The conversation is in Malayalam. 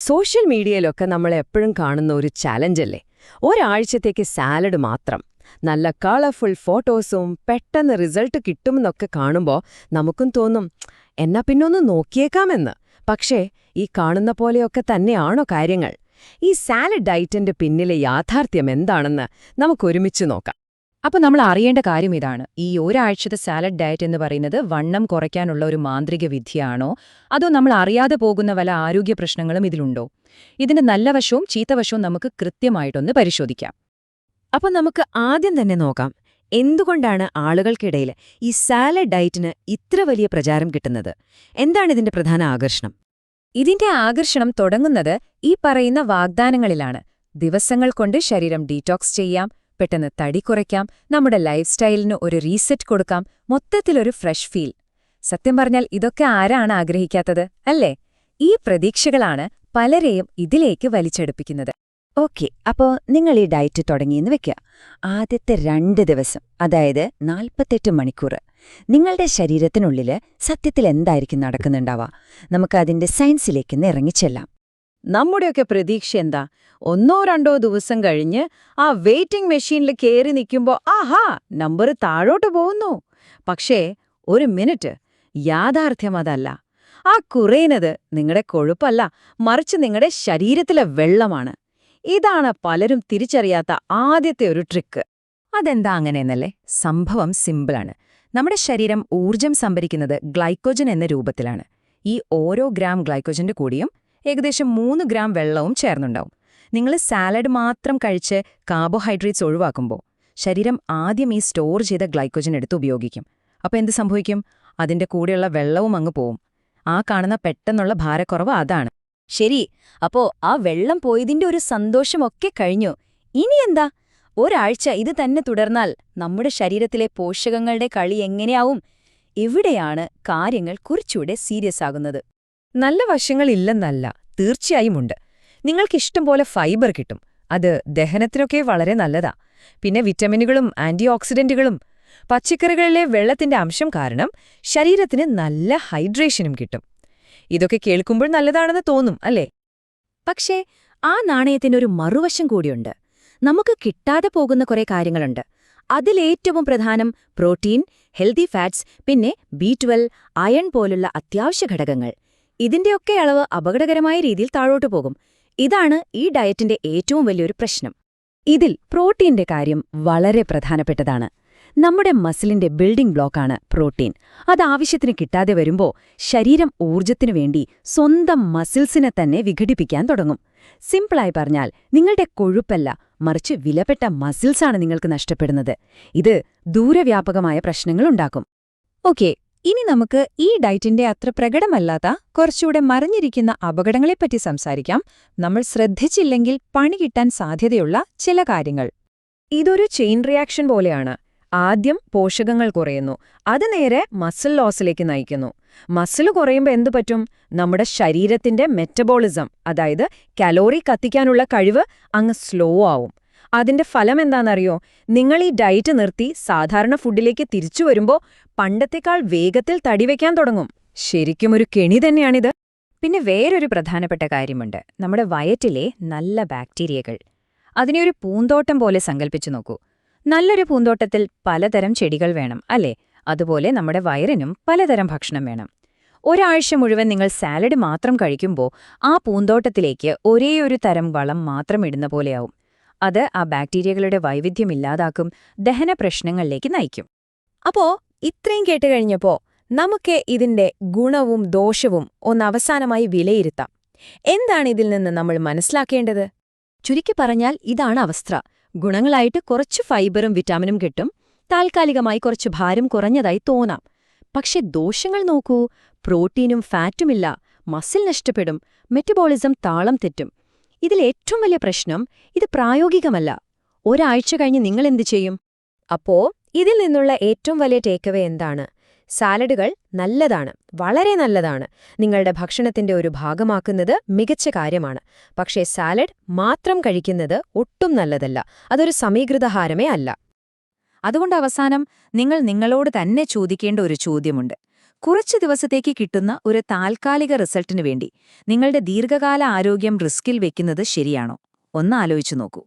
സോഷ്യൽ മീഡിയയിലൊക്കെ നമ്മൾ എപ്പോഴും കാണുന്ന ഒരു ചാലഞ്ചല്ലേ ഒരാഴ്ചത്തേക്ക് സാലഡ് മാത്രം. നല്ല കളർഫുൾ ഫോട്ടോസും പെട്ടെന്ന് റിസൾട്ട് കിട്ടുമെന്നൊക്കെ കാണുമ്പോൾ നമുക്കും തോന്നും എന്നാ പിന്നൊന്ന് നോക്കിയേക്കാമെന്ന്. പക്ഷേ ഈ കാണുന്ന പോലെയൊക്കെ തന്നെയാണോ കാര്യങ്ങൾ? ഈ സാലഡ് ഡയറ്റിന്റെ പിന്നിലെ യാഥാർത്ഥ്യം എന്താണെന്ന് നമുക്കൊരുമിച്ച് നോക്കാം. അപ്പോൾ നമ്മൾ അറിയേണ്ട കാര്യം ഇതാണ്. ഈ ഒരാഴ്ചത്തെ സാലഡ് ഡയറ്റ് എന്ന് പറയുന്നത് വണ്ണം കുറയ്ക്കാനുള്ള ഒരു മാന്ത്രിക വിദ്യയാണോ അതോ നമ്മൾ അറിയാതെ പോകുന്ന വല്ല ആരോഗ്യ പ്രശ്നങ്ങളും ഇതിലുണ്ടോ? ഇതിന്റെ നല്ല വശവും ചീത്തവശവും നമുക്ക് കൃത്യമായിട്ടൊന്ന് പരിശോധിക്കാം. അപ്പൊ നമുക്ക് ആദ്യം തന്നെ നോക്കാം. എന്തുകൊണ്ടാണ് ആളുകൾക്കിടയിൽ ഈ സാലഡ് ഡയറ്റിന് ഇത്ര വലിയ പ്രചാരം കിട്ടുന്നത്? എന്താണ് ഇതിന്റെ പ്രധാന ആകർഷണം? ഇതിന്റെ ആകർഷണം തുടങ്ങുന്നത് ഈ പറയുന്ന വാഗ്ദാനങ്ങളിലാണ്. ദിവസങ്ങൾ കൊണ്ട് ശരീരം ഡീറ്റോക്സ് ചെയ്യാം പെട്ടെന്ന് തടി കുറയ്ക്കാം നമ്മുടെ ലൈഫ് സ്റ്റൈലിന് ഒരു റീസെറ്റ് കൊടുക്കാം മൊത്തത്തിലൊരു ഫ്രഷ് ഫീൽ സത്യം പറഞ്ഞാൽ ഇതൊക്കെ ആരാണ് ആഗ്രഹിക്കാത്തത് അല്ലേ? ഈ പ്രതീക്ഷകളാണ് പലരെയും ഇതിലേക്ക് വലിച്ചെടുപ്പിക്കുന്നത്. ഓക്കെ അപ്പോ നിങ്ങൾ ഈ ഡയറ്റ് തുടങ്ങിയെന്ന് വെക്കുക ആദ്യത്തെ രണ്ട് ദിവസം അതായത് നാൽപ്പത്തെട്ട് മണിക്കൂർ നിങ്ങളുടെ ശരീരത്തിനുള്ളിൽ സത്യത്തിൽ എന്തായിരിക്കും നടക്കുന്നുണ്ടാവുക? നമുക്ക് അതിന്റെ സയൻസിലേക്ക് ഇറങ്ങിച്ചെല്ലാം. നമ്മുടെയൊക്കെ പ്രതീക്ഷ എന്താ? ഒന്നോ രണ്ടോ ദിവസം കഴിഞ്ഞ് ആ വെയിറ്റിംഗ് മെഷീനിൽ കയറി നിൽക്കുമ്പോൾ ആഹാ നമ്പർ താഴോട്ട് പോകുന്നു. പക്ഷേ ഒരു മിനിറ്റ് യാഥാർത്ഥ്യം അതല്ല. ആ കുറയുന്നത് നിങ്ങളുടെ കൊഴുപ്പല്ല മറിച്ച് നിങ്ങളുടെ ശരീരത്തിലെ വെള്ളമാണ്. ഇതാണ് പലരും തിരിച്ചറിയാത്ത ആദ്യത്തെ ഒരു ട്രിക്ക്. അതെന്താ അങ്ങനെയെന്നല്ലേ? സംഭവം സിമ്പിളാണ്. നമ്മുടെ ശരീരം ഊർജം സംഭരിക്കുന്നത് ഗ്ലൈക്കോജൻ എന്ന രൂപത്തിലാണ്. ഈ ഓരോ ഗ്രാം ഗ്ലൈക്കോജന്റെ കൂടിയും ഏകദേശം മൂന്ന് ഗ്രാം വെള്ളവും ചേർന്നുണ്ടാവും. നിങ്ങൾ സാലഡ് മാത്രം കഴിച്ച് കാർബോഹൈഡ്രേറ്റ്സ് ഒഴിവാക്കുമ്പോൾ ശരീരം ആദ്യം ഈ സ്റ്റോർ ചെയ്ത ഗ്ലൈക്കോജൻ എടുത്ത് ഉപയോഗിക്കും. അപ്പോൾ എന്ത് സംഭവിക്കും? അതിന്റെ കൂടെയുള്ള വെള്ളവും അങ്ങ് പോവും. ആ കാണുന്ന പെട്ടെന്നുള്ള ഭാരക്കുറവ് അതാണ്. ശരി അപ്പോ ആ വെള്ളം പോയതിന്റെ ഒരു സന്തോഷമൊക്കെ കഴിഞ്ഞു. ഇനി എന്താ? ഒരാഴ്ച ഇത് തന്നെ തുടർന്നാൽ നമ്മുടെ ശരീരത്തിലെ പോഷകങ്ങളുടെ കളി എങ്ങനെയാവും? ഇവിടെയാണ് കാര്യങ്ങൾ കുറച്ചുകൂടെ സീരിയസ് ആകുന്നത്. നല്ല വശങ്ങളില്ലെന്നല്ല തീർച്ചയായും ഉണ്ട്. നിങ്ങൾക്കിഷ്ടം പോലെ ഫൈബർ കിട്ടും. അത് ദഹനത്തിനൊക്കെ വളരെ നല്ലതാ. പിന്നെ വിറ്റമിനുകളും ആന്റി ഓക്സിഡന്റുകളും പച്ചക്കറികളിലെ വെള്ളത്തിന്റെ അംശം കാരണം ശരീരത്തിന് നല്ല ഹൈഡ്രേഷനും കിട്ടും. ഇതൊക്കെ കേൾക്കുമ്പോൾ നല്ലതാണെന്ന് തോന്നും അല്ലേ? പക്ഷേ ആ നാണയത്തിനൊരു മറുവശം കൂടിയുണ്ട്. നമുക്ക് കിട്ടാതെ പോകുന്ന കുറെ കാര്യങ്ങളുണ്ട്. അതിലേറ്റവും പ്രധാനം പ്രോട്ടീൻ ഹെൽത്തി ഫാറ്റ്സ് പിന്നെ ബി അയൺ പോലുള്ള അത്യാവശ്യ ഘടകങ്ങൾ. ഇതിന്റെയൊക്കെ അളവ് അപകടകരമായ രീതിയിൽ താഴോട്ടു പോകും. ഇതാണ് ഈ ഡയറ്റിന്റെ ഏറ്റവും വലിയൊരു പ്രശ്നം. ഇതിൽ പ്രോട്ടീന്റെ കാര്യം വളരെ പ്രധാനപ്പെട്ടതാണ്. നമ്മുടെ മസിലിന്റെ ബിൽഡിംഗ് ബ്ലോക്കാണ് പ്രോട്ടീൻ. അത് ആവശ്യത്തിന് കിട്ടാതെ വരുമ്പോൾ ശരീരം ഊർജത്തിനു വേണ്ടി സ്വന്തം മസിൽസിനെ തന്നെ വിഘടിപ്പിക്കാൻ തുടങ്ങും. സിംപിളായി പറഞ്ഞാൽ നിങ്ങളുടെ കൊഴുപ്പല്ല മറിച്ച് വിലപ്പെട്ട മസിൽസാണ് നിങ്ങൾക്ക് നഷ്ടപ്പെടുന്നത്. ഇത് ദൂരവ്യാപകമായ പ്രശ്നങ്ങളുണ്ടാക്കും ഓക്കെ ഇനി നമുക്ക് ഈ ഡയറ്റിന്റെ അത്ര പ്രകടമല്ലാത്ത കുറച്ചുകൂടെ മറിഞ്ഞിരിക്കുന്ന അപകടങ്ങളെപ്പറ്റി സംസാരിക്കാം. നമ്മൾ ശ്രദ്ധിച്ചില്ലെങ്കിൽ പണി കിട്ടാൻ സാധ്യതയുള്ള ചില കാര്യങ്ങൾ. ഇതൊരു ചെയിൻ റിയാക്ഷൻ പോലെയാണ്. ആദ്യം പോഷകങ്ങൾ കുറയുന്നു. അത് നേരെ മസിൽ ലോസിലേക്ക് നയിക്കുന്നു. മസിൽ കുറയുമ്പോൾ എന്തു പറ്റും? നമ്മുടെ ശരീരത്തിന്റെ മെറ്റബോളിസം അതായത് കലോറി കത്തിക്കാനുള്ള കഴിവ് അങ്ങ് സ്ലോ ആവും. അതിന്റെ ഫലം എന്താണെന്നറിയോ നിങ്ങൾ ഈ ഡയറ്റ് നിർത്തി സാധാരണ ഫുഡിലേക്ക് തിരിച്ചു വരുമ്പോൾ പണ്ടത്തെക്കാൾ വേഗത്തിൽ തടിവെക്കാൻ തുടങ്ങും. ശരിക്കും ഒരു കെണി തന്നെയാണിത്. പിന്നെ വേറൊരു പ്രധാനപ്പെട്ട കാര്യമുണ്ട്. നമ്മുടെ വയറ്റിലെ നല്ല ബാക്ടീരിയകൾ. അതിനെ ഒരു പൂന്തോട്ടം പോലെ സങ്കല്പിച്ചു നോക്കൂ. നല്ലൊരു പൂന്തോട്ടത്തിൽ പലതരം ചെടികൾ വേണം അല്ലേ? അതുപോലെ നമ്മുടെ വയറിനും പലതരം ഭക്ഷണം വേണം. ഒരാഴ്ച മുഴുവൻ നിങ്ങൾ സാലഡ് മാത്രം കഴിക്കുമ്പോൾ ആ പൂന്തോട്ടത്തിലേക്ക് ഒരേയൊരു തരം വളം മാത്രം ഇടുന്ന പോലെയാവും. അത് ആ ബാക്ടീരിയകളുടെ വൈവിധ്യം ഇല്ലാതാക്കും ദഹന പ്രശ്നങ്ങളിലേക്ക് നയിക്കും. അപ്പോ ഇത്രയും കേട്ട് കഴിഞ്ഞപ്പോ നമുക്ക് ഇതിന്റെ ഗുണവും ദോഷവും ഒന്ന് അവസാനമായി വിലയിരുത്താം. എന്താണ് ഇതിൽ നിന്ന് നമ്മൾ മനസ്സിലാക്കേണ്ടത്? ചുരുക്കി പറഞ്ഞാൽ ഇതാണ് അവസ്ഥ. ഗുണങ്ങളായിട്ട് കുറച്ച് ഫൈബറും വിറ്റാമിനും കിട്ടും താൽക്കാലികമായി കുറച്ച് ഭാരം കുറഞ്ഞതായി തോന്നാം. പക്ഷെ ദോഷങ്ങൾ നോക്കൂ. പ്രോട്ടീനും ഫാറ്റുമില്ല മസിൽ നഷ്ടപ്പെടും മെറ്റബോളിസം താളം തെറ്റും ഇതിലേറ്റവും വലിയ പ്രശ്നം ഇത് പ്രായോഗികമല്ല. ഒരാഴ്ച കഴിഞ്ഞ് നിങ്ങൾ എന്ത് ചെയ്യും? അപ്പോ ഇതിൽ നിന്നുള്ള ഏറ്റവും വലിയ ടേക്കവേ എന്താണ്? സാലഡുകൾ നല്ലതാണ് വളരെ നല്ലതാണ്. നിങ്ങളുടെ ഭക്ഷണത്തിന്റെ ഒരു ഭാഗമാക്കുന്നത് മികച്ച കാര്യമാണ്. പക്ഷേ സാലഡ് മാത്രം കഴിക്കുന്നത് ഒട്ടും നല്ലതല്ല അതൊരു സമീകൃതഹാരമേ അല്ല. അതുകൊണ്ട് അവസാനം നിങ്ങൾ നിങ്ങളോട് തന്നെ ചോദിക്കേണ്ട ഒരു ചോദ്യമുണ്ട്. കുറച്ചു ദിവസത്തേക്ക് കിട്ടുന്ന ഒരു താൽക്കാലിക റിസൾട്ടിനു വേണ്ടി നിങ്ങളുടെ ദീർഘകാല ആരോഗ്യം റിസ്കിൽ വെക്കുന്നത് ശരിയാണോ? ഒന്ന് ആലോചിച്ചു നോക്കൂ.